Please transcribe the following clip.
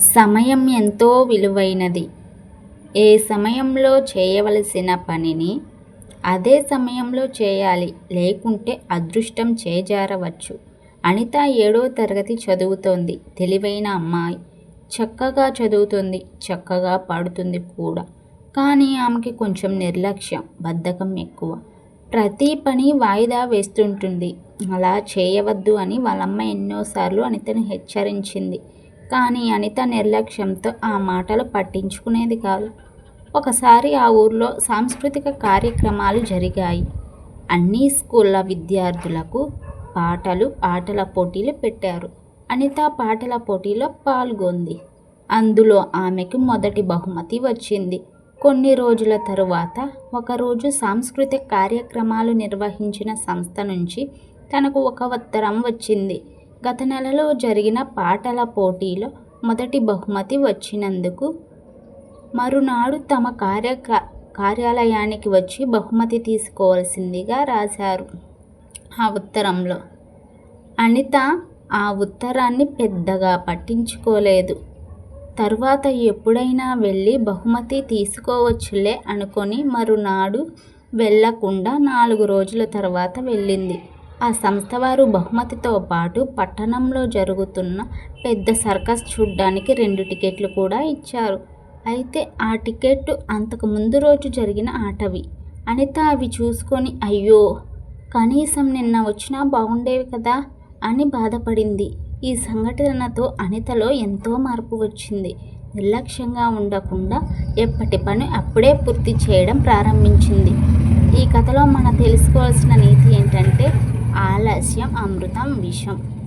సమయం ఎంతో విలువైనది. ఏ సమయంలో చేయవలసిన పనిని అదే సమయంలో చేయాలి. లేకుంటే అదృష్టం చేజారవచ్చు. అనిత ఏడో తరగతి చదువుతోంది. తెలివైన అమ్మాయి. చక్కగా చదువుతుంది. చక్కగా పాడుతుంది కూడా. కానీ ఆమెకి కొంచెం నిర్లక్ష్యం బద్ధకం ఎక్కువ. ప్రతి పని వాయిదా వేస్తుంటుంది. అలా చేయవద్దు అని వాళ్ళమ్మ ఎన్నోసార్లు అనితను హెచ్చరించింది. కానీ అనిత నిర్లక్ష్యంతో ఆ మాటలు పట్టించుకునేది కాదు. ఒకసారి ఆ ఊర్లో సాంస్కృతిక కార్యక్రమాలు జరిగాయి. అన్ని స్కూళ్ళ విద్యార్థులకు పాటలు ఆటల పోటీలు పెట్టారు. అనిత పాటల పోటీలో పాల్గొంది. అందులో ఆమెకు మొదటి బహుమతి వచ్చింది. కొన్ని రోజుల తరువాత ఒకరోజు సాంస్కృతిక కార్యక్రమాలు నిర్వహించిన సంస్థ నుంచి తనకు ఒక ఉత్తరం వచ్చింది. గత నెలలో జరిగిన పాటల పోటీలో మొదటి బహుమతి వచ్చినందుకు మరునాడు తమ కార్య కార్యాలయానికి వచ్చి బహుమతి తీసుకోవాల్సిందిగా రాశారు. ఆ ఉత్తరంలో అనిత ఆ ఉత్తరాన్ని పెద్దగా పట్టించుకోలేదు. తర్వాత ఎప్పుడైనా వెళ్ళి బహుమతి తీసుకోవచ్చులే అనుకొని మరునాడు వెళ్ళకుండా నాలుగు రోజుల తర్వాత వెళ్ళింది. ఆ సంస్థ వారు బహుమతితో పాటు పట్టణంలో జరుగుతున్న పెద్ద సర్కస్ చూడ్డానికి రెండు టికెట్లు కూడా ఇచ్చారు. అయితే ఆ టికెట్ అంతకు ముందు రోజు జరిగిన ఆటవి. అనిత అవి చూసుకొని అయ్యో కనీసం నిన్న వచ్చినా బాగుండేవి కదా అని బాధపడింది. ఈ సంఘటనతో అనితలో ఎంతో మార్పు వచ్చింది. నిర్లక్ష్యంగా ఉండకుండా ఎప్పటి పని అప్పుడే పూర్తి చేయడం ప్రారంభించింది. ఈ కథలో మనం తెలుసుకోవాల్సిన నీతి ఏంటంటే ఆలస్యం అమృతం విషం.